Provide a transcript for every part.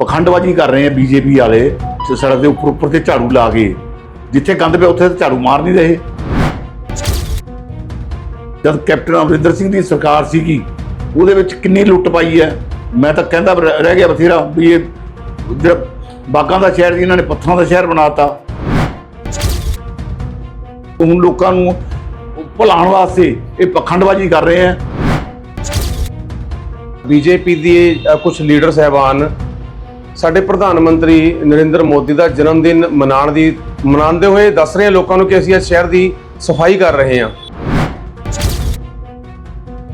ਪਖੰਡਬਾਜ਼ੀ ਕਰ ਰਹੇ ਆ ਬੀਜੇਪੀ ਵਾਲੇ ਤੇ ਸੜਕ ਦੇ ਉੱਪਰ ਉੱਪਰ ਤੇ ਝਾੜੂ ਲਾ ਕੇ। ਜਿੱਥੇ ਗੰਦ ਪਿਆ ਉੱਥੇ ਤਾਂ ਝਾੜੂ ਮਾਰ ਨਹੀਂ ਰਹੇ। ਜਦ ਕੈਪਟਨ ਅਮਰਿੰਦਰ ਸਿੰਘ ਦੀ ਸਰਕਾਰ ਸੀਗੀ, ਉਹਦੇ ਵਿੱਚ ਕਿੰਨੀ ਲੁੱਟ ਪਾਈ ਹੈ। ਮੈਂ ਤਾਂ ਕਹਿੰਦਾ ਰਹਿ ਰਹਿ ਗਿਆ ਬਥੇਰਾ ਵੀ ਇਹ ਜਿਹੜਾ ਬਾਗਾਂ ਦਾ ਸ਼ਹਿਰ ਸੀ, ਇਹਨਾਂ ਨੇ ਪੱਥਰਾਂ ਦਾ ਸ਼ਹਿਰ ਬਣਾਤਾ। ਹੁਣ ਲੋਕਾਂ ਨੂੰ ਭੁਲਾਉਣ ਵਾਸਤੇ ਇਹ ਪਖੰਡਬਾਜ਼ੀ ਕਰ ਰਹੇ ਆ ਬੀਜੇਪੀ ਦੇ ਕੁਝ ਲੀਡਰ ਸਹਿਬਾਨ ਸਾਡੇ ਪ੍ਰਧਾਨ ਮੰਤਰੀ ਨਰਿੰਦਰ ਮੋਦੀ ਦਾ ਜਨਮ ਦਿਨ ਮਨਾਉਣ ਦੀ ਮਨਾਉਂਦੇ ਹੋਏ ਦੱਸ ਰਹੇ ਲੋਕਾਂ ਨੂੰ ਕਿ ਅਸੀਂ ਇਸ ਸ਼ਹਿਰ ਦੀ ਸਫ਼ਾਈ ਕਰ ਰਹੇ ਹਾਂ।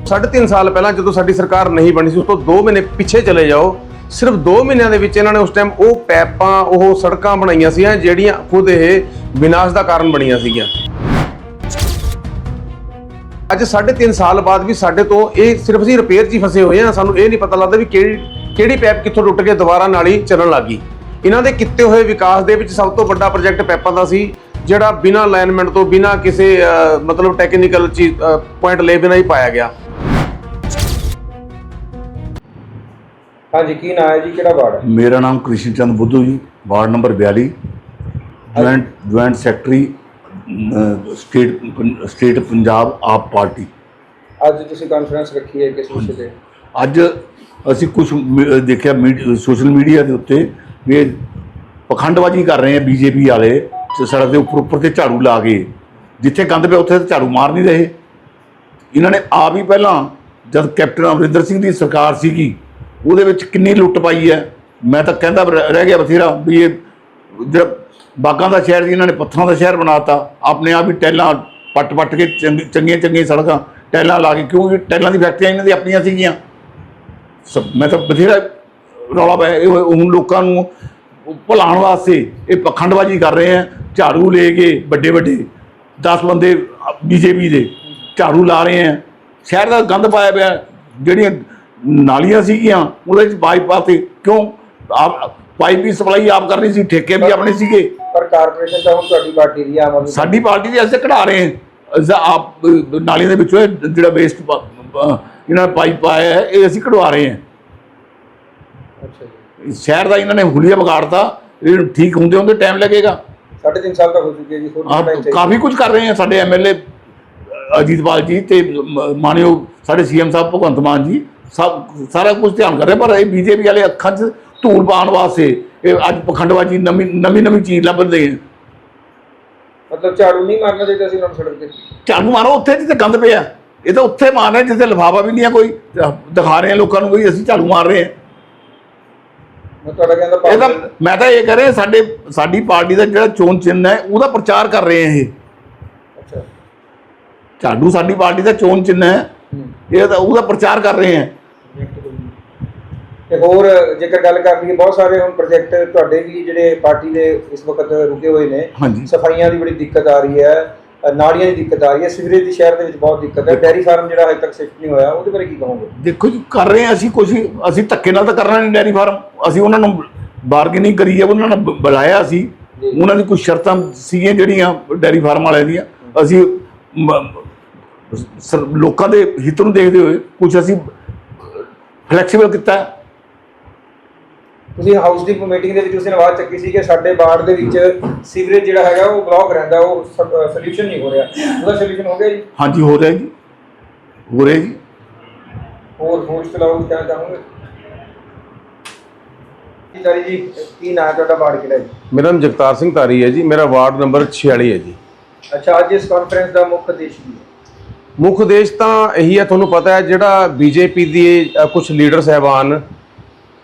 ਸਾਢੇ ਤਿੰਨ ਸਾਲ ਪਹਿਲਾਂ ਜਦੋਂ ਸਾਡੀ ਸਰਕਾਰ ਨਹੀਂ ਬਣੀ ਸੀ, ਉਸ ਤੋਂ 2 ਮਹੀਨੇ ਪਿੱਛੇ ਚਲੇ ਜਾਓ। ਸਿਰਫ 2 ਮਹੀਨਿਆਂ ਦੇ ਵਿੱਚ ਇਹਨਾਂ ਨੇ ਉਸ ਟਾਈਮ ਉਹ ਪੈਪਾਂ, ਉਹ ਸੜਕਾਂ ਬਣਾਈਆਂ ਸੀਗੀਆਂ, ਜਿਹੜੀਆਂ ਖੁਦ ਇਹ ਵਿਨਾਸ਼ ਦਾ ਕਾਰਨ ਬਣੀਆਂ ਸੀਗੀਆਂ। ਅੱਜ ਸਾਢੇ ਤਿੰਨ ਸਾਲ ਬਾਅਦ ਵੀ ਸਾਡੇ ਤੋਂ ਇਹ ਸਿਰਫ ਅਸੀਂ ਰਿਪੇਅਰ 'ਚ ਹੀ ਫਸੇ ਹੋਏ ਆ ਸਾਨੂੰ ਇਹ ਨਹੀਂ ਪਤਾ ਲੱਗਦਾ ਵੀ ਕਿਹੜੀ ਕਿਹੜੀ ਪੈਪ ਕਿੱਥੋਂ ਟੁੱਟ ਕੇ ਦੁਬਾਰਾ ਨਾਲੀ ਚੱਲਣ ਲੱਗੀ ਇਹਨਾਂ ਦੇ ਕੀਤੇ ਹੋਏ ਵਿਕਾਸ ਦੇ ਵਿੱਚ ਸਭ ਤੋਂ ਵੱਡਾ ਪ੍ਰੋਜੈਕਟ ਪੈਪਾਂ ਦਾ ਸੀ ਜਿਹੜਾ ਬਿਨਾਂ ਅਲਾਈਨਮੈਂਟ ਤੋਂ ਬਿਨਾਂ ਕਿਸੇ ਮਤਲਬ ਟੈਕਨੀਕਲ ਚੀਜ਼ ਪੁਆਇੰਟ ਲੈ ਬਿਨਾਂ ਹੀ ਪਾਇਆ ਗਿਆ। ਹਾਂਜੀ ਕੀ ਨਾਂ ਹੈ ਜੀ? ਕਿਹੜਾ ਵਾਰਡ ਹੈ? ਮੇਰਾ ਨਾਮ Krishan Chand Buddhu ji ward number 42 joint joint secretary state state Punjab AAP party. ਅੱਜ ਤੁਸੀਂ ਕਾਨਫਰੰਸ ਰੱਖੀ ਹੈ ਕਿਸ ਵਿਸ਼ੇ ਤੇ? ਅੱਜ ਅਸੀਂ ਕੁਝ ਦੇਖਿਆ ਸੋਸ਼ਲ ਮੀਡੀਆ ਦੇ ਉੱਤੇ ਵੀ ਇਹ ਪਖੰਡਬਾਜ਼ੀ ਕਰ ਰਹੇ ਆ ਬੀਜੇਪੀ ਵਾਲੇ ਤੇ ਸੜਕ ਦੇ ਉੱਪਰ ਉੱਪਰ ਤੇ ਝਾੜੂ ਲਾ ਕੇ। ਜਿੱਥੇ ਗੰਦ ਪਿਆ ਉੱਥੇ ਤਾਂ ਝਾੜੂ ਮਾਰ ਨਹੀਂ ਰਹੇ। ਇਹਨਾਂ ਨੇ ਆਪ ਹੀ ਪਹਿਲਾਂ ਜਦ ਕੈਪਟਨ ਅਮਰਿੰਦਰ ਸਿੰਘ ਦੀ ਸਰਕਾਰ ਸੀਗੀ, ਉਹਦੇ ਵਿੱਚ ਕਿੰਨੀ ਲੁੱਟ ਪਾਈ ਹੈ। ਮੈਂ ਤਾਂ ਕਹਿੰਦਾ ਰਹਿ ਗਿਆ ਬਥੇਰਾ ਵੀ ਇਹ ਜਿਹੜਾ ਬਾਗਾਂ ਦਾ ਸ਼ਹਿਰ ਸੀ, ਇਹਨਾਂ ਨੇ ਪੱਥਰਾਂ ਦਾ ਸ਼ਹਿਰ ਬਣਾਤਾ। ਆਪਣੇ ਆਪ ਹੀ ਟੈਲਾਂ ਪੱਟ ਪੱਟ ਕੇ ਚੰਗੀ- ਚੰਗੀਆਂ ਚੰਗੀਆਂ ਸੜਕਾਂ, ਟੈਲਾਂ ਲਾ ਕੇ, ਕਿਉਂਕਿ ਟੈਲਾਂ ਦੀ ਫੈਕਟਰੀਆਂ ਇਹਨਾਂ ਦੀ ਆਪਣੀਆਂ ਸੀਗੀਆਂ। ਸਭ ਮੈਂ ਤਾਂ ਬਥੇਰਾ ਰੌਲਾ ਪਿਆ ਇਹ ਹੁਣ ਲੋਕਾਂ ਨੂੰ ਭੁਲਾਉਣ ਵਾਸਤੇ ਇਹ ਪਖੰਡਬਾਜ਼ੀ ਕਰ ਰਹੇ ਆ ਝਾੜੂ ਲੈ ਕੇ ਵੱਡੇ ਵੱਡੇ 10 ਬੰਦੇ ਬੀਜੇਪੀ ਦੇ ਝਾੜੂ ਲਾ ਰਹੇ ਆ ਸ਼ਹਿਰ ਦਾ ਗੰਦ ਪਾਇਆ ਪਿਆ। ਜਿਹੜੀਆਂ ਨਾਲੀਆਂ ਸੀਗੀਆਂ ਉਹਦੇ ਵਿੱਚ ਪਾਈਪ ਪਾਤੇ ਕਿਉਂ ਆਪ ਪਾਈਪ ਦੀ ਸਪਲਾਈ ਆਪ ਕਰਨੀ ਸੀ ਠੇਕੇ ਵੀ ਆਪਣੇ ਸੀਗੇ। ਪਰ ਕਾਰਪੋਰੇਸ਼ਨ ਤਾਂ ਹੁਣ ਤੁਹਾਡੀ ਪਾਰਟੀ ਦੀ ਆਮ ਸਾਡੀ ਪਾਰਟੀ ਦੇ ਅਸੀਂ ਕਢਾ ਰਹੇ ਹਾਂ। ਆਪ ਨਾਲੀਆਂ ਦੇ ਵਿੱਚੋਂ ਜਿਹੜਾ ਵੇਸਟ ਇਹਨਾਂ ਨੇ ਪਾਈਪ ਪਾਇਆ ਹੈ ਇਹ ਅਸੀਂ ਕਢਵਾ ਰਹੇ ਹਾਂ। ਅੱਛਾ ਜੀ। ਸ਼ਹਿਰ ਦਾ ਇਹਨਾਂ ਨੇ ਹੁਲੀਆ ਵਿਗਾੜਤਾ ਇਹ ਠੀਕ ਹੁੰਦੇ ਹੁੰਦੇ ਟਾਈਮ ਲੱਗੇਗਾ। ਸਾਢੇ ਤਿੰਨ ਸਾਲ ਤਾਂ ਹੋ ਚੁੱਕੇ ਜੀ ਹੋਰ? ਕਾਫੀ ਕੁਝ ਕਰ ਰਹੇ ਆ ਸਾਡੇ ਐਮਐਲਏ ਅਜੀਤਪਾਲ ਜੀ ਤੇ ਮਾਨਯੋਗ ਸਾਡੇ ਸੀਐਮ ਸਾਹਿਬ ਭਗਵੰਤ ਮਾਨ ਜੀ ਸਭ ਸਾਰਾ ਕੁਝ ਧਿਆਨ ਕਰ ਰਹੇ ਪਰ ਇਹ ਬੀਜੇਪੀ ਵਾਲੇ ਅੱਖਾਂ 'ਚ ਧੂਲ ਪਾਉਣ ਵਾਸਤੇ ਇਹ ਅੱਜ ਪਖੰਡਬਾਜ਼ੀ ਨਵੀਂ ਨਵੀਂ ਨਵੀਂ ਚੀਜ਼ ਲੱਭਦੇ ਆ ਮਤਲਬ ਝਾੜੂ ਨਹੀਂ ਮਾਰਨਾ ਚਾਹੀਦਾ ਸੀ ਉਹਨਾਂ ਨੂੰ ਸੜਕ ਤੇ? ਝਾੜੂ ਮਾਰੋ ਉੱਥੇ ਜਿੱਥੇ ਗੰਦ ਪਿਆ। ਇਹ ਤਾਂ ਉੱਥੇ ਮਾਰਨਾ ਜਿੱਥੇ ਲਿਫਾਫਾ ਵੀ ਨਹੀਂ ਆ ਕੋਈ। ਦਿਖਾ ਰਹੇ ਆ ਲੋਕਾਂ ਨੂੰ ਵੀ ਅਸੀਂ ਝਾੜੂ ਮਾਰ ਰਹੇ ਆ ਮੈਂ ਤੁਹਾਡਾ ਕਹਿੰਦਾ ਇਹ ਤਾਂ ਮੈਂ ਤਾਂ ਇਹ ਕਰ ਰਿਹਾ ਸਾਡੇ ਸਾਡੀ ਪਾਰਟੀ ਦਾ ਜਿਹੜਾ ਚੋਣ ਚਿੰਨ੍ਹ ਹੈ ਉਹਦਾ ਪ੍ਰਚਾਰ ਕਰ ਰਹੇ ਆ ਇਹ। ਅੱਛਾ। ਝਾੜੂ ਸਾਡੀ ਪਾਰਟੀ ਦਾ ਚੋਣ ਚਿੰਨ੍ਹ ਹੈ। ਹੂੰ। ਇਹ ਤਾਂ ਉਹਦਾ ਪ੍ਰਚਾਰ ਕਰ ਰਹੇ ਆ ਤੇ ਹੋਰ ਜੇਕਰ ਗੱਲ ਕਰ ਲਈਏ ਬਹੁਤ ਸਾਰੇ ਹੁਣ ਪ੍ਰੋਜੈਕਟ ਤੁਹਾਡੇ ਵੀ ਜਿਹੜੇ ਪਾਰਟੀ ਦੇ ਇਸ ਵਕਤ ਰੁਕੇ ਹੋਏ ਨੇ। ਸਫਾਈਆਂ ਦੀ ਬੜੀ ਦਿੱਕਤ ਆ ਰਹੀ ਹੈ। ਅ, ਨਾਲੀਆਂ ਦੀ ਦਿੱਕਤ ਆ ਰਹੀ ਹੈ। ਸਿਵਰੇਜ ਦੀ ਸ਼ਹਿਰ ਦੇ ਵਿੱਚ ਬਹੁਤ ਦਿੱਕਤ ਹੈ। ਡੈਰੀ ਫਾਰਮ ਜਿਹੜਾ ਹਜੇ ਤੱਕ ਸ਼ਿਫਟ ਨਹੀਂ ਹੋਇਆ ਉਹਦੇ ਬਾਰੇ ਕੀ ਕਹੋਗੇ? ਦੇਖੋ ਜੀ ਕਰ ਰਹੇ ਹਾਂ ਅਸੀਂ ਕੁਝ ਅਸੀਂ ਧੱਕੇ ਨਾਲ ਤਾਂ ਕਰਨਾ ਨਹੀਂ ਡੈਰੀ ਫਾਰਮ। ਅਸੀਂ ਉਹਨਾਂ ਨੂੰ ਬਾਰਗੇਨਿੰਗ ਕਰੀ ਹੈ ਉਹਨਾਂ ਨੇ ਬੁਲਾਇਆ ਸੀ ਉਹਨਾਂ ਦੀ ਕੁਝ ਸ਼ਰਤਾਂ ਸੀਗੀਆਂ ਜਿਹੜੀਆਂ ਡੈਰੀ ਫਾਰਮ ਵਾਲਿਆਂ ਦੀਆਂ। ਅਸੀਂ ਲੋਕਾਂ ਦੇ ਹਿੱਤ ਨੂੰ ਦੇਖਦੇ ਹੋਏ ਕੁਝ ਅਸੀਂ ਫਲੈਕਸੀਬਲ ਕੀਤਾ। ਤੁਸੀਂ ਹਾਊਸ ਦੀ ਮੀਟਿੰਗ ਦੇ ਵਿੱਚ ਉਸ ਦਿਨ ਆਵਾਜ਼ ਚੱਕੀ ਸੀ ਕਿ ਸਾਡੇ ਬਾੜ ਦੇ ਵਿੱਚ ਸੀਵਰੇਜ ਜਿਹੜਾ ਹੈਗਾ ਉਹ ਬਲੌਕ ਰਹਿੰਦਾ ਉਹ ਸੋਲੂਸ਼ਨ ਨਹੀਂ ਹੋ ਰਿਹਾ। ਉਹਦਾ ਸੋਲੂਸ਼ਨ ਹੋ ਗਿਆ ਜੀ? ਹਾਂਜੀ ਹੋ ਰਿਹਾ ਜੀ। ਹੋ ਰਿਹਾ ਜੀ। ਹੋਰ ਹੋਰ ਚਲਾਓ ਕਹਿਣਾ ਚਾਹੋਗੇ? ਜੀ ਤਾਰੀ ਜੀ ਕੀ ਨਾਂ ਹੈ ਤੁਹਾਡਾ ਬਾੜ ਕਿਹੜਾ ਜੀ ਮੇਰਾ ਨਾਮ ਜਗਤਾਰ ਸਿੰਘ ਧਾਰੀ ਹੈ ਜੀ। ਮੇਰਾ ਵਾਰਡ ਨੰਬਰ 46 ਹੈ ਜੀ। ਅੱਛਾ ਅੱਜ ਇਸ ਕਾਨਫਰੰਸ ਦਾ ਮੁੱਖ ਉਦੇਸ਼ ਕੀ ਹੈ? ਮੁੱਖ ਉਦੇਸ਼ ਤਾਂ ਇਹੀ ਹੈ ਤੁਹਾਨੂੰ ਪਤਾ ਹੈ ਜਿਹੜਾ ਬੀਜੇਪੀ ਦੀ ਕੁਝ ਲੀਡਰ ਸਹਿਬਾਨ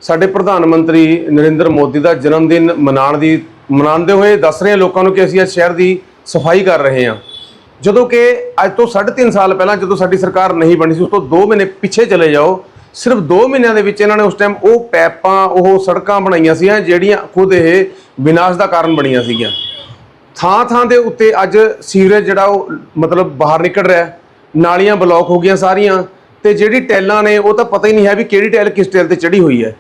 ਸਾਡੇ ਪ੍ਰਧਾਨ ਮੰਤਰੀ ਨਰਿੰਦਰ ਮੋਦੀ ਦਾ ਜਨਮ ਦਿਨ ਮਨਾਉਣ ਦੀ ਮਨਾਉਂਦੇ ਹੋਏ ਦੱਸ ਰਹੇ ਲੋਕਾਂ ਨੂੰ ਕਿ ਅਸੀਂ ਇਸ ਸ਼ਹਿਰ ਦੀ ਸਫ਼ਾਈ ਕਰ ਰਹੇ ਹਾਂ। ਜਦੋਂ ਕਿ ਅੱਜ ਤੋਂ 3.5 ਸਾਲ ਪਹਿਲਾਂ ਜਦੋਂ ਸਾਡੀ ਸਰਕਾਰ ਨਹੀਂ ਬਣੀ ਸੀ, ਉਸ ਤੋਂ 2 ਮਹੀਨੇ ਪਿੱਛੇ ਚਲੇ ਜਾਓ। ਸਿਰਫ 2 ਮਹੀਨਿਆਂ ਦੇ ਵਿੱਚ ਇਹਨਾਂ ਨੇ ਉਸ ਟਾਈਮ ਉਹ ਪੈਪਾਂ, ਉਹ ਸੜਕਾਂ ਬਣਾਈਆਂ ਸੀਗੀਆਂ ਜਿਹੜੀਆਂ ਖੁਦ ਇਹ ਵਿਨਾਸ਼ ਦਾ ਕਾਰਨ ਬਣੀਆਂ ਸੀਗੀਆਂ। ਥਾਂ ਥਾਂ ਦੇ ਉੱਤੇ ਅੱਜ ਸੀਵਰੇਜ ਜਿਹੜਾ ਉਹ ਮਤਲਬ ਬਾਹਰ ਨਿਕਲ ਰਿਹਾ ਨਾਲੀਆਂ ਬਲੌਕ ਹੋ ਗਈਆਂ ਸਾਰੀਆਂ ਤੇ ਜਿਹੜੀ ਟੈਲਾਂ ਨੇ, ਉਹ ਤਾਂ ਪਤਾ ਹੀ ਨਹੀਂ ਹੈ ਵੀ ਕਿਹੜੀ ਟੈਲ ਕਿਸ ਟੈਲ ਤੇ ਚੜੀ ਹੋਈ ਹੈ।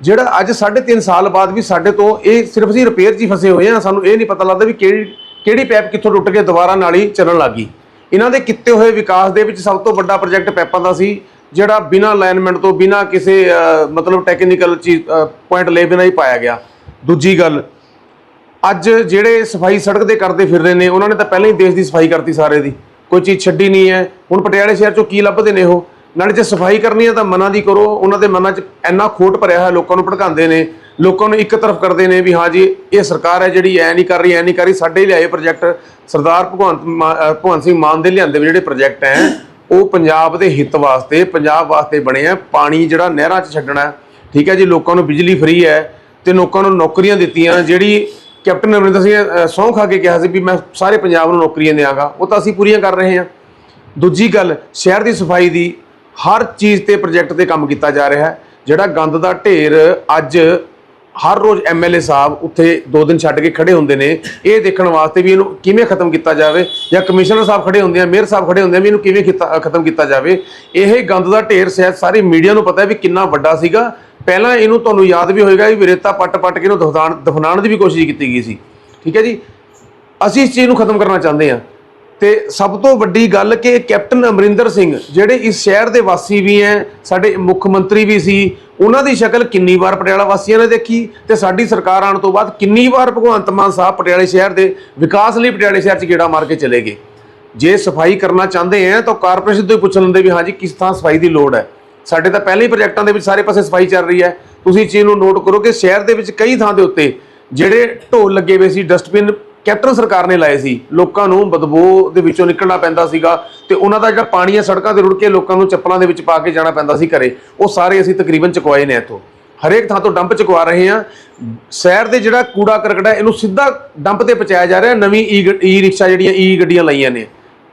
ਜਿਹੜਾ ਅੱਜ 3.5 ਸਾਲ ਬਾਅਦ ਵੀ ਸਾਡੇ ਤੋਂ ਇਹ ਸਿਰਫ ਅਸੀਂ ਰਿਪੇਅਰ 'ਚ ਹੀ ਫਸੇ ਹੋਏ ਆ ਸਾਨੂੰ ਇਹ ਨਹੀਂ ਪਤਾ ਲੱਗਦਾ ਵੀ ਕਿਹੜੀ ਕਿਹੜੀ ਪੈਪ ਕਿੱਥੋਂ ਟੁੱਟ ਕੇ ਦੁਬਾਰਾ ਨਾਲੀ ਚੱਲਣ ਲੱਗੀ ਇਹਨਾਂ ਦੇ ਕੀਤੇ ਹੋਏ ਵਿਕਾਸ ਦੇ ਵਿੱਚ ਸਭ ਤੋਂ ਵੱਡਾ ਪ੍ਰੋਜੈਕਟ ਪੈਪਾਂ ਦਾ ਸੀ, ਜਿਹੜਾ ਬਿਨਾ ਅਲਾਈਨਮੈਂਟ ਤੋਂ, ਬਿਨਾ ਕਿਸੇ ਮਤਲਬ ਟੈਕਨੀਕਲ ਚੀਜ਼ ਪੁਆਇੰਟ ਲੈ ਬਿਨਾ ਹੀ ਪਾਇਆ ਗਿਆ। ਦੂਜੀ ਗੱਲ, ਅੱਜ ਜਿਹੜੇ ਸਫ਼ਾਈ ਸੜਕ ਦੇ ਕਰਦੇ ਫਿਰ ਰਹੇ ਨੇ, ਉਹਨਾਂ ਨੇ ਤਾਂ ਪਹਿਲਾਂ ਹੀ ਦੇਸ਼ ਦੀ ਸਫ਼ਾਈ ਕਰਤੀ ਸਾਰੇ ਦੀ। ਕੋਈ ਚੀਜ਼ ਛੱਡੀ ਨਹੀਂ ਹੈ। ਹੁਣ ਪਟਿਆਲੇ ਸ਼ਹਿਰ ਚੋਂ ਕੀ ਲੱਭਦੇ ਨੇ ਉਹ? ਨਾਲੇ ਜੇ ਸਫ਼ਾਈ ਕਰਨੀ ਹੈ ਤਾਂ ਮਨਾਂ ਦੀ ਕਰੋ ਉਹਨਾਂ ਦੇ ਮਨਾਂ 'ਚ ਇੰਨਾ ਖੋਟ ਭਰਿਆ ਹੋਇਆ ਲੋਕਾਂ ਨੂੰ ਭੜਕਾਉਂਦੇ ਨੇ ਲੋਕਾਂ ਨੂੰ ਇੱਕ ਤਰਫ ਕਰਦੇ ਨੇ ਵੀ ਹਾਂ ਜੀ ਇਹ ਸਰਕਾਰ ਹੈ ਜਿਹੜੀ ਐ ਨਹੀਂ ਕਰ ਰਹੀ ਐ ਨਹੀਂ ਕਰ ਰਹੀ ਸਾਡੇ ਲਿਆਏ ਪ੍ਰੋਜੈਕਟ ਸਰਦਾਰ ਭਗਵੰਤ ਮਾ- ਭਗਵੰਤ ਸਿੰਘ ਮਾਨ ਦੇ ਲਿਆਂਦੇ ਹੋਏ ਜਿਹੜੇ ਪ੍ਰੋਜੈਕਟ ਹੈ ਉਹ ਪੰਜਾਬ ਦੇ ਹਿੱਤ ਵਾਸਤੇ ਪੰਜਾਬ ਵਾਸਤੇ ਬਣੇ ਆ ਪਾਣੀ ਜਿਹੜਾ ਨਹਿਰਾਂ 'ਚ ਛੱਡਣਾ ਠੀਕ ਹੈ ਜੀ ਲੋਕਾਂ ਨੂੰ ਬਿਜਲੀ ਫ੍ਰੀ ਹੈ ਤੇ ਲੋਕਾਂ ਨੂੰ ਨੌਕਰੀਆਂ ਦਿੱਤੀਆਂ ਜਿਹੜੀ ਕੈਪਟਨ ਅਮਰਿੰਦਰ ਸਿੰਘ ਨੇ, ਸਹੁੰ ਖਾ ਕੇ ਕਿਹਾ ਸੀ ਵੀ ਮੈਂ ਸਾਰੇ ਪੰਜਾਬ ਨੂੰ ਨੌਕਰੀਆਂ ਦੇਵਾਂਗਾ ਉਹ ਤਾਂ ਅਸੀਂ ਪੂਰੀਆਂ ਕਰ ਰਹੇ ਹਾਂ। ਦੂਜੀ ਗੱਲ ਸ਼ਹਿਰ ਦੀ ਸਫ਼ਾਈ ਦੀ ਹਰ ਚੀਜ਼ ਤੇ ਪ੍ਰੋਜੈਕਟ ਤੇ ਕੰਮ ਕੀਤਾ ਜਾ ਰਿਹਾ ਹੈ। ਜਿਹੜਾ ਗੰਦ ਦਾ ਢੇਰ ਅੱਜ ਹਰ ਰੋਜ਼ ਐਮਐਲਏ ਸਾਹਿਬ ਉੱਥੇ ਦੋ ਦਿਨ ਛੱਡ ਕੇ ਖੜੇ ਹੁੰਦੇ ਨੇ, ਇਹ ਦੇਖਣ ਵਾਸਤੇ ਵੀ ਇਹਨੂੰ ਕਿਵੇਂ ਖਤਮ ਕੀਤਾ ਜਾਵੇ ਜਾਂ ਕਮਿਸ਼ਨਰ ਸਾਹਿਬ ਖੜੇ ਹੁੰਦੇ ਆ, ਮੇਅਰ ਸਾਹਿਬ ਖੜੇ ਹੁੰਦੇ ਆ ਵੀ ਇਹਨੂੰ ਕਿਵੇਂ ਕੀਤਾ- ਖਤਮ ਕੀਤਾ ਜਾਵੇ। ਇਹ ਗੰਦ ਦਾ ਢੇਰ ਸ਼ਾਇਦ ਸਾਰੀ ਮੀਡੀਆ ਨੂੰ ਪਤਾ ਹੈ ਵੀ ਕਿੰਨਾ ਵੱਡਾ ਸੀਗਾ। ਪਹਿਲਾਂ ਇਹਨੂੰ ਤੁਹਾਨੂੰ ਯਾਦ ਵੀ ਹੋਏਗਾ ਵੀ ਰੇਤਾ ਪੱਟ ਪੱਟ ਕੇ ਇਹਨੂੰ ਦਫਨਾਣ, ਦਫਨਾਉਣ ਦੀ ਵੀ ਕੋਸ਼ਿਸ਼ ਕੀਤੀ ਗਈ ਸੀ। ਠੀਕ ਹੈ ਜੀ? ਅਸੀਂ ਇਸ ਚੀਜ਼ ਨੂੰ ਖਤਮ ਕਰਨਾ ਚਾਹੁੰਦੇ ਹਾਂ। ਤੇ ਸਭ ਤੋਂ ਵੱਡੀ ਗੱਲ ਕਿ ਕੈਪਟਨ ਅਮਰਿੰਦਰ ਸਿੰਘ, ਜਿਹੜੇ ਇਸ ਸ਼ਹਿਰ ਦੇ ਵਾਸੀ ਵੀ ਹੈ ਸਾਡੇ ਮੁੱਖ ਮੰਤਰੀ ਵੀ ਸੀ, ਉਹਨਾਂ ਦੀ ਸ਼ਕਲ ਕਿੰਨੀ ਵਾਰ ਪਟਿਆਲਾ ਵਾਸੀਆਂ ਨੇ ਦੇਖੀ ਤੇ ਸਾਡੀ ਸਰਕਾਰ ਆਉਣ ਤੋਂ ਬਾਅਦ ਕਿੰਨੀ ਵਾਰ ਭਗਵੰਤ ਮਾਨ ਸਾਹਿਬ ਪਟਿਆਲੇ ਸ਼ਹਿਰ ਦੇ ਵਿਕਾਸ ਲਈ ਪਟਿਆਲੇ ਸ਼ਹਿਰ 'ਚ ਗੇੜਾ ਮਾਰ ਕੇ ਚਲੇ ਗਏ। ਜੇ ਸਫ਼ਾਈ ਕਰਨਾ ਚਾਹੁੰਦੇ ਆ ਤਾਂ ਕਾਰਪੋਰੇਸ਼ਨ ਤੋਂ ਹੀ ਪੁੱਛ ਲੈਂਦੇ ਵੀ ਹਾਂਜੀ ਕਿਸ ਥਾਂ ਸਫ਼ਾਈ ਦੀ ਲੋੜ ਹੈ ਸਾਡੇ ਤਾਂ ਪਹਿਲੇ ਹੀ ਪ੍ਰੋਜੈਕਟਾਂ ਦੇ ਵਿੱਚ ਸਾਰੇ ਪਾਸੇ ਸਫ਼ਾਈ ਚੱਲ ਰਹੀ ਹੈ ਤੁਸੀਂ ਚੀਜ਼ ਨੂੰ ਨੋਟ ਕਰੋ ਕਿ ਸ਼ਹਿਰ ਦੇ ਵਿੱਚ ਕਈ ਥਾਂ ਦੇ ਉੱਤੇ ਜਿਹੜੇ ਢੋਲ ਲੱਗੇ ਹੋਏ ਸੀ ਡਸਟਬਿਨ ਕੈਪਟਨ ਸਰਕਾਰ ਨੇ ਲਾਏ ਸੀ। ਲੋਕਾਂ ਨੂੰ ਬਦਬੂ ਦੇ ਵਿੱਚੋਂ ਨਿਕਲਣਾ ਪੈਂਦਾ ਸੀਗਾ ਤੇ ਉਹਨਾਂ ਦਾ ਜਿਹੜਾ ਪਾਣੀ ਹੈ, ਸੜਕਾਂ ਤੇ ਰੁੜ ਕੇ ਲੋਕਾਂ ਨੂੰ ਚੱਪਲਾਂ ਦੇ ਵਿੱਚ ਪਾ ਕੇ ਜਾਣਾ ਪੈਂਦਾ ਸੀ ਘਰੇ। ਉਹ ਸਾਰੇ ਅਸੀਂ ਤਕਰੀਬਨ ਚੁਕਵਾਏ ਨੇ ਇੱਥੋਂ। ਹਰੇਕ ਥਾਂ ਤੋਂ ਡੰਪ ਚੁਕਵਾ ਰਹੇ ਹਾਂ। ਸ਼ਹਿਰ ਦੇ ਜਿਹੜਾ ਕੂੜਾ ਕਰਕਟ ਹੈ, ਇਹਨੂੰ ਸਿੱਧਾ ਡੰਪ ਤੇ ਪਹੁੰਚਾਇਆ ਜਾ ਰਿਹਾ ਨਵੀਂ ਈ ਈ ਰਿਕਸ਼ਾ ਜਿਹੜੀਆਂ ਈ ਗੱਡੀਆਂ ਲਾਈਆਂ ਨੇ,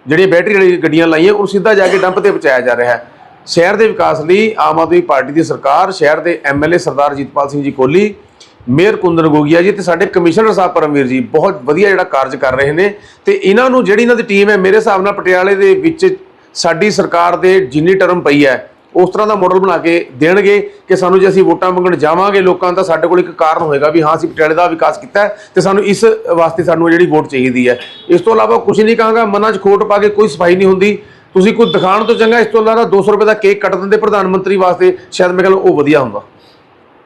ਜਿਹੜੀਆਂ ਬੈਟਰੀ ਵਾਲੀ ਗੱਡੀਆਂ ਲਾਈਆਂ ਉਹ ਸਿੱਧਾ ਜਾ ਕੇ ਡੰਪ ਤੇ ਪਹੁੰਚਾਇਆ ਜਾ ਰਿਹਾ ਹੈ। ਸ਼ਹਿਰ ਦੇ ਵਿਕਾਸ ਲਈ ਆਮ ਆਦਮੀ ਪਾਰਟੀ ਦੀ ਸਰਕਾਰ, ਸ਼ਹਿਰ ਦੇ ਐਮਐਲਏ ਸਰਦਾਰ ਜੀਤਪਾਲ ਸਿੰਘ ਜੀ ਕੋਹਲੀ ਮੇਅਰ ਕੁੰਦਨ ਗੋਗੀਆ ਜੀ ਤੇ ਸਾਡੇ ਕਮਿਸ਼ਨਰ ਸਾਹਿਬ ਪਰਮਵੀਰ ਜੀ ਬਹੁਤ ਵਧੀਆ ਜਿਹੜਾ ਕਾਰਜ ਕਰ ਰਹੇ ਨੇ ਤੇ ਇਹਨਾਂ ਨੂੰ ਜਿਹੜੀ ਇਹਨਾਂ ਦੀ ਟੀਮ ਹੈ ਮੇਰੇ ਹਿਸਾਬ ਨਾਲ ਪਟਿਆਲੇ ਦੇ ਵਿੱਚ ਸਾਡੀ ਸਰਕਾਰ ਦੇ ਜਿੰਨੀ ਟਰਮ ਪਈ ਹੈ, ਉਸ ਤਰ੍ਹਾਂ ਦਾ ਮਾਡਲ ਬਣਾ ਕੇ ਦੇਣਗੇ ਕਿ ਸਾਨੂੰ ਜੇ ਅਸੀਂ ਵੋਟਾਂ ਮੰਗਣ ਜਾਵਾਂਗੇ ਲੋਕਾਂ ਦਾ ਸਾਡੇ ਕੋਲ ਇੱਕ ਕਾਰਨ ਹੋਏਗਾ ਵੀ ਹਾਂ, ਅਸੀਂ ਪਟਿਆਲੇ ਦਾ ਵਿਕਾਸ ਕੀਤਾ ਹੈ ਤੇ ਸਾਨੂੰ ਇਸ ਵਾਸਤੇ ਸਾਨੂੰ ਜਿਹੜੀ ਵੋਟ ਚਾਹੀਦੀ ਹੈ। ਇਸ ਤੋਂ ਇਲਾਵਾ ਕੁਝ ਨਹੀਂ ਕਹਾਂਗਾ, ਮਨਾਂ 'ਚ ਖੋਟ ਪਾ ਕੇ ਕੋਈ ਸਫ਼ਾਈ ਨਹੀਂ ਹੁੰਦੀ। ਤੁਸੀਂ ਕੋਈ ਦਿਖਾਣ ਤੋਂ ਚੰਗਾ, ਇਸ ਤੋਂ ਇਲਾਵਾ 200 ਰੁਪਏ ਦਾ ਕੇਕ ਕੱਟ ਦਿੰਦੇ ਪ੍ਰਧਾਨ ਮੰਤਰੀ ਵਾਸਤੇ, ਸ਼ਾਇਦ ਮੇਰੇ ਖਿਆਲ ਉਹ ਵਧੀਆ ਹੁੰਦਾ।